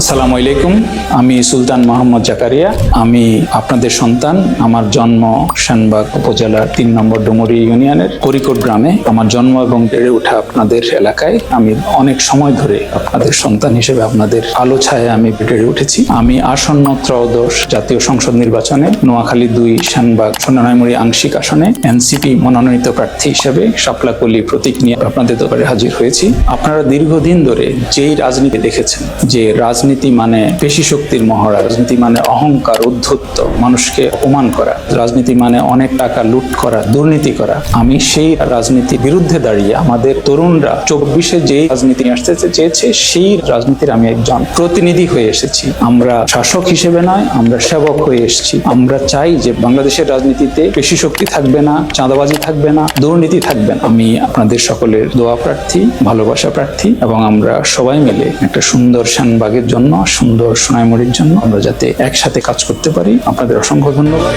আসসালামু আলাইকুম। আমি সুলতান মোহাম্মদ জাকারিয়া। আমি আপনাদের সন্তান। আমার জন্ম শানবাগ উপজেলার তিন নম্বর ডুমুরি ইউনিয়নের করিকোট গ্রামে। আমার জন্ম এবং বেড়ে ওঠা আপনাদের এলাকায় আমি অনেক সময় ধরে আপনাদের সন্তান হিসেবে আপনাদের আলো ছায় আমি বেড়ে উঠেছি। আমি আসন্ন ত্রয়োদশ জাতীয় সংসদ নির্বাচনে নোয়াখালী দুই, শানবাগ সোনারায়মুড়ি আংশিক আসনে এনসিপি মনোনীত প্রার্থী হিসেবে শাপলাকলি প্রতীক নিয়ে আপনাদের দরবারে হাজির হয়েছি। আপনারা দীর্ঘদিন ধরে যেই রাজনীতি দেখেছেন, যে রাজনীতি মানে পেশি শক্তির মহড়া, রাজনীতি মানে অহংকার, উদ্ধত্ত, মানুষকে অপমান করা, রাজনীতি মানে অনেক টাকা লুট করা, দুর্নীতি করা। আমি সেই রাজনীতির বিরুদ্ধে দাঁড়িয়ে আমাদের তরুণরা চব্বিশে যেই রাজনীতি আসতে চেয়েছে, সেই রাজনীতির আমি একজন প্রতিনিধি হয়ে এসেছি। আমরা শাসক হিসেবে নয়, আমরা সেবক হয়ে এসেছি। আমরা চাই যে বাংলাদেশের রাজনীতিতে পেশি শক্তি থাকবে না, চাঁদাবাজি থাকবে না, দুর্নীতি থাকবে না। আমি আপনাদের সকলের দোয়া প্রার্থী, ভালোবাসা প্রার্থী, এবং আমরা সবাই মিলে একটা সুন্দর শানবাগের জন্য সুন্দর সোনাইমুড়ির জন্য আমরা যাতে একসাথে কাজ করতে পারি। আপনাদের অসংখ্য ধন্যবাদ।